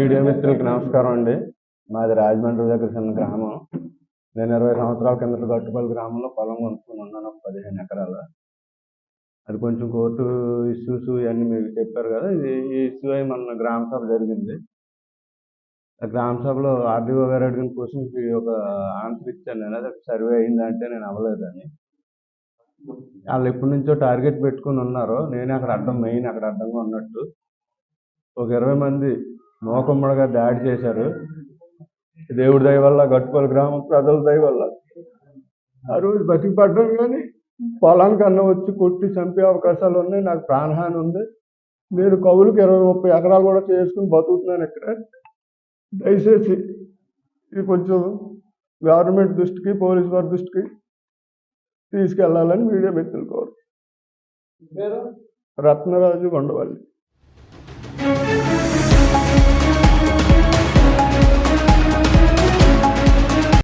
Media మిత్రులకి నమస్కారం అండి. మాది రాజమండ్రి దగ్గర చిన్న గ్రామం. నేను ఇరవై సంవత్సరాల కిందట గట్టుపల్లి గ్రామంలో పొలం కొనుక్కుని ఉన్నాను ఒక పదిహేను ఎకరాల. అది కొంచెం కోర్టు ఇష్యూస్ ఇవన్నీ మీరు చెప్పారు కదా ఇది ఈ ఇష్యూ అయి మన గ్రామ సభ జరిగింది. గ్రామ సభలో ఆర్డీఓ గారు అడిగిన క్వశ్చన్కి ఒక ఆన్సర్ ఇచ్చాను నేను. అది సర్వే అయిందంటే నేను అవ్వలేదని. వాళ్ళు ఎప్పటి నుంచో టార్గెట్ పెట్టుకుని ఉన్నారు. నేను అక్కడ అడ్డం మెయిన్ అక్కడ అడ్డంగా ఉన్నట్టు. ఒక ఇరవై మంది మోకమ్మడిగా దాడి చేశారు. దేవుడి దయ వల్ల గట్టుపల్లి గ్రామం ప్రజల దయ వల్ల. ఆ రోజు బతికి పడ్డాను కానీ పొలానికి అన్న వచ్చి కొట్టి చంపే అవకాశాలు ఉన్నాయి. నాకు ప్రాణహాని ఉంది. నేను కవులకు ఇరవై ముప్పై ఎకరాలు కూడా చేసుకుని బతుకుతున్నాను ఇక్కడ. దయచేసి ఇది కొంచెం గవర్నమెంట్ దృష్టికి పోలీస్ వారి దృష్టికి తీసుకెళ్ళాలని మీడియా మిత్రులు కోరు రత్నరాజు కొండవల్లి